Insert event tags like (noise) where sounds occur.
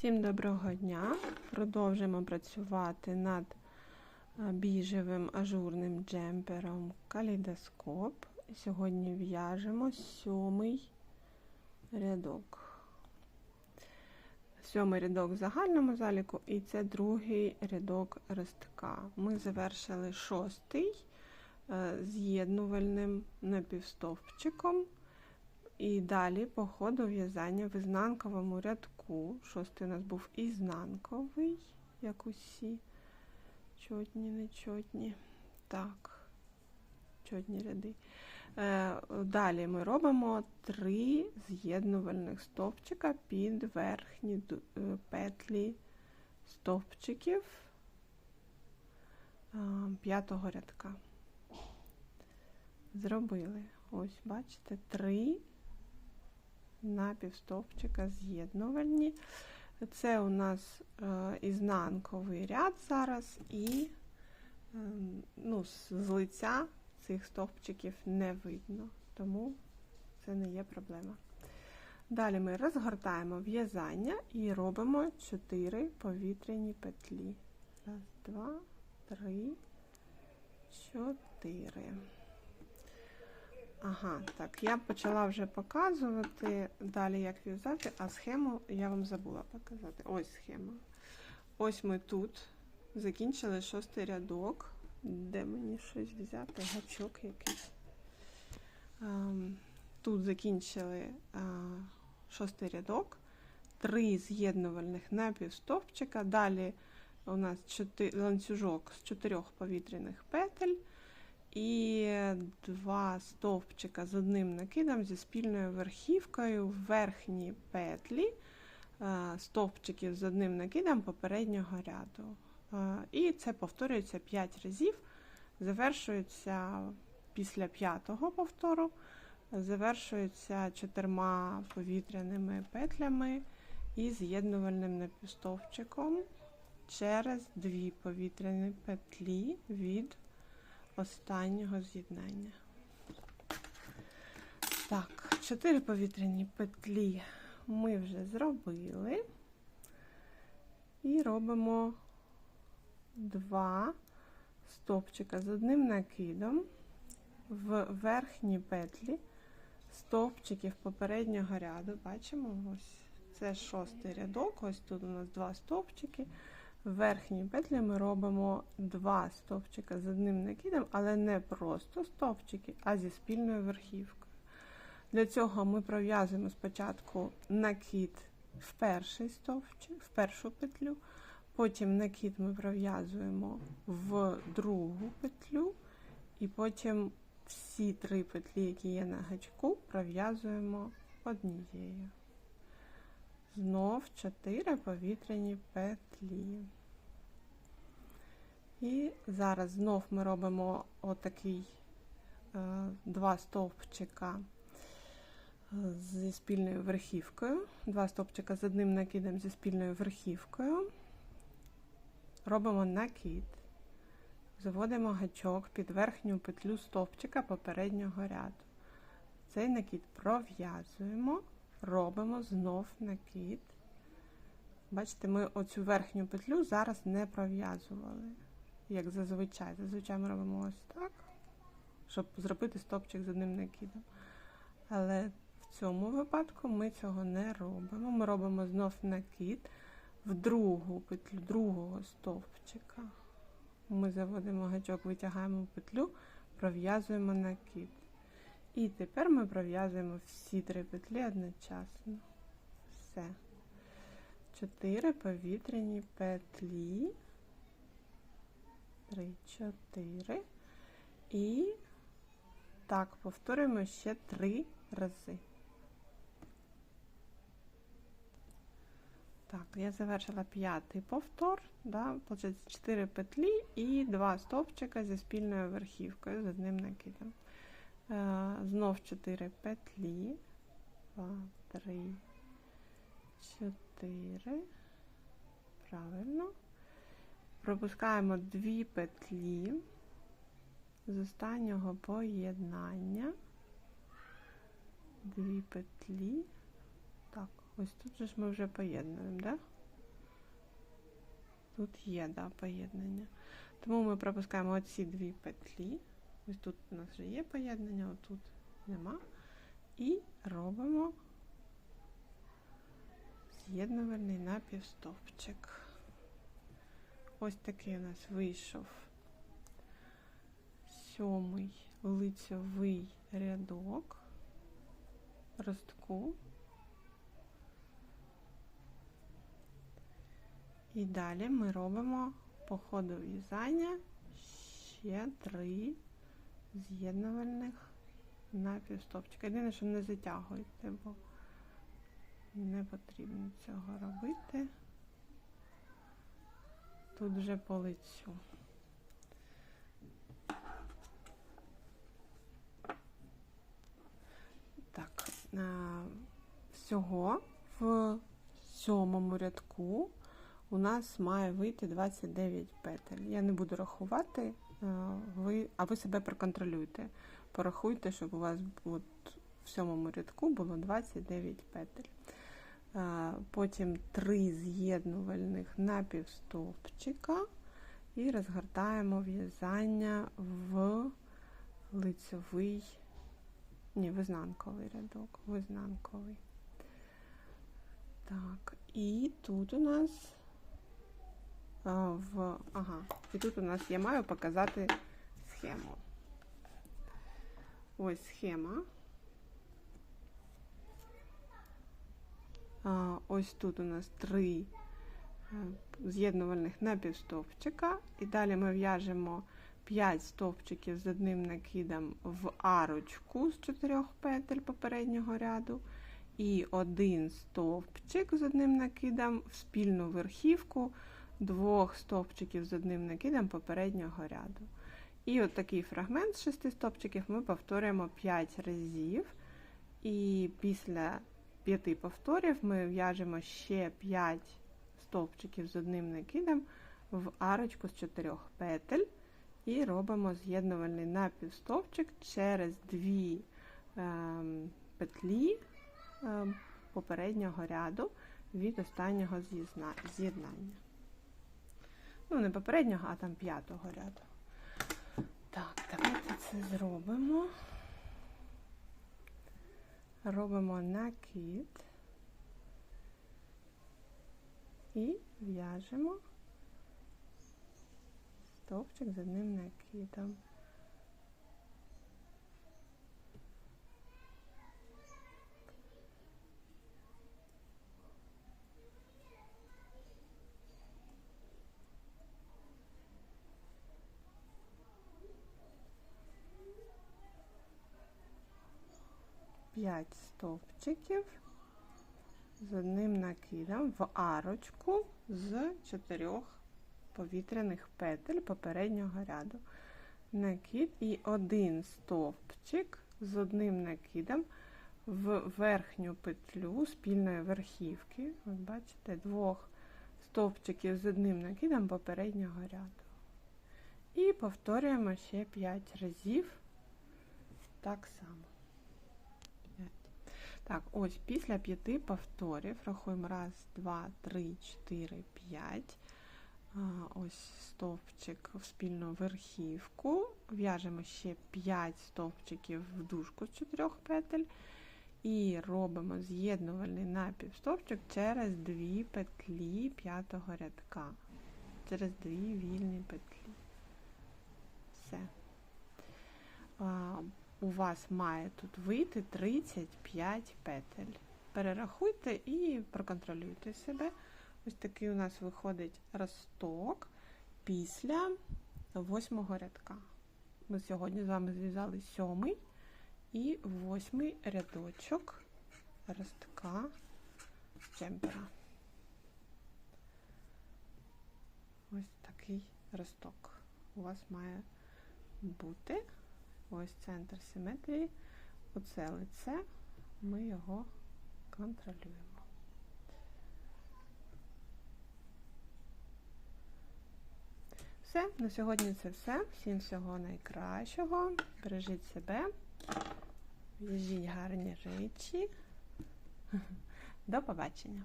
Всім доброго дня! Продовжимо працювати над е, біжевим ажурним джемпером калейдоскоп. Сьогодні в'яжемо сьомий рядок. Сьомий рядок в загальному заліку, і це другий рядок ростка. Ми завершили шостий е, з'єднувальним напівстовпчиком. І далі по ходу в'язання в ізнанковому рядку. Шостий у нас був ізнанковий, як усі чотні, нечотні. Так, чотні ряди. Е, Далі ми робимо три з'єднувальних стовпчика під верхні е, петлі стовпчиків е, п'ятого рядка. Зробили. Ось, бачите, три напівстовпчика з'єднувальні. Це у нас е, ізнанковий ряд зараз, і е, ну, з лиця цих стовпчиків не видно, тому це не є проблема. Далі ми розгортаємо в'язання і робимо 4 повітряні петлі. Раз, два, три, чотири. Ага, так, я почала вже показувати далі, як в'язати, а схему я вам забула показати. Ось схема. Ось ми тут закінчили шостий рядок. Де мені щось взяти? Гачок якийсь. Ем, тут закінчили шостий рядок, три з'єднувальних напівстовпчика. Далі у нас ланцюжок з чотирьох повітряних петель і два стовпчика з одним накидом зі спільною верхівкою в верхній петлі е, стовпчиків з одним накидом попереднього ряду. Е, і це повторюється 5 разів, завершується після п'ятого повтору, завершується чотирма повітряними петлями і з'єднувальним напівстовпчиком через дві повітряні петлі від останнього з'єднання. Так, чотири повітряні петлі ми вже зробили. І робимо два стовпчика з одним накидом в верхній петлі стовпчиків попереднього ряду. Бачимо, ось це шостий рядок, ось тут у нас два стовпчики. В верхній петлі ми робимо два стовпчика з одним накидом, але не просто стовпчики, а зі спільною верхівкою. Для цього ми пров'язуємо спочатку накид в перший стовпчик, в першу петлю, потім накид ми пров'язуємо в другу петлю, і потім всі три петлі, які є на гачку, пров'язуємо однією. Знов 4 повітряні петлі. І зараз знов ми робимо отакий е, два стовпчика е, зі спільною верхівкою, два стовпчика з одним накидом зі спільною верхівкою. Робимо накид, заводимо гачок під верхню петлю стовпчика попереднього ряду. Цей накид пров'язуємо робимо знов накид. Бачите, ми оцю верхню петлю зараз не пров'язували, як зазвичай. Зазвичай ми робимо ось так, щоб зробити стопчик з одним накидом. Але в цьому випадку ми цього не робимо. Ми робимо знов накид в другу петлю другого стовпчика. Ми заводимо гачок, витягаємо петлю, пров'язуємо накид. І тепер ми пров'язуємо всі три петлі одночасно. Все. Чотири повітряні петлі. Три, чотири. І так, повторюємо ще три рази. Так, я завершила п'ятий повтор. Да, Получається 4 петлі і два стовпчика зі спільною верхівкою з одним накидом. Е, знов 4 петлі, 2, 3, 4. Правильно. Пропускаємо 2 петлі з останнього поєднання. Дві петлі. Так, ось тут же ж ми вже поєднуємо, да? тут є да, поєднання. Тому ми пропускаємо оці дві петлі. Ось тут у нас вже є поєднання, отут нема. І робимо з'єднувальний напівстовпчик. Ось такий у нас вийшов сьомий лицьовий рядок ростку. І далі ми робимо по ходу в'язання ще три з'єднувальних напівстопчика. Єдине, що не затягуйте, бо не потрібно цього робити. Тут вже по лицю. Так, всього в сьомому рядку у нас має вийти 29 петель. Я не буду рахувати, ви, а ви себе проконтролюйте. Порахуйте, щоб у вас от, в сьомому рядку було 29 петель. Потім три з'єднувальних напівстовпчика і розгортаємо в'язання в лицьовий, ні, в ізнанковий рядок, в ізнанковий. Так, і тут у нас в. Ага, і тут у нас я маю показати схему. Ось схема. Ось тут у нас три е, з'єднувальних напівстовпчика. І далі ми в'яжемо 5 стовпчиків з одним накидом в арочку з 4 петель попереднього ряду. І один стовпчик з одним накидом в спільну верхівку двох стовпчиків з одним накидом попереднього ряду. І от такий фрагмент з шести стовпчиків ми повторюємо 5 разів. І після 5 повторів ми в'яжемо ще 5 стовпчиків з одним накидом в арочку з 4 петель. І робимо з'єднувальний напівстовпчик через дві е, петлі е, попереднього ряду від останнього з'єднання. Ну, не попереднього, а там п'ятого ряду. Так, давайте це зробимо. Робимо накид і в'яжемо стовпчик з одним накидом. 5 стовпчиків з одним накидом в арочку з 4 повітряних петель попереднього ряду. Накид і один стовпчик з одним накидом в верхню петлю спільної верхівки. От бачите, двох стовпчиків з одним накидом попереднього ряду. І повторюємо ще 5 разів так само. Так, ось після п'яти повторів рахуємо раз, два, три, чотири, п'ять. Ось стовпчик в спільну верхівку. В'яжемо ще 5 стовпчиків в дужку з 4 петель. І робимо з'єднувальний напівстовпчик через дві петлі п'ятого рядка. Через дві вільні петлі. Все у вас має тут вийти 35 петель. Перерахуйте і проконтролюйте себе. Ось такий у нас виходить росток після восьмого рядка. Ми сьогодні з вами зв'язали сьомий і восьмий рядочок ростка джемпера. Ось такий росток у вас має бути. Ось центр симетрії. Оце лице, ми його контролюємо. Все, на сьогодні це все. Всім всього найкращого. Бережіть себе, в'яжіть гарні речі. (laughs) До побачення!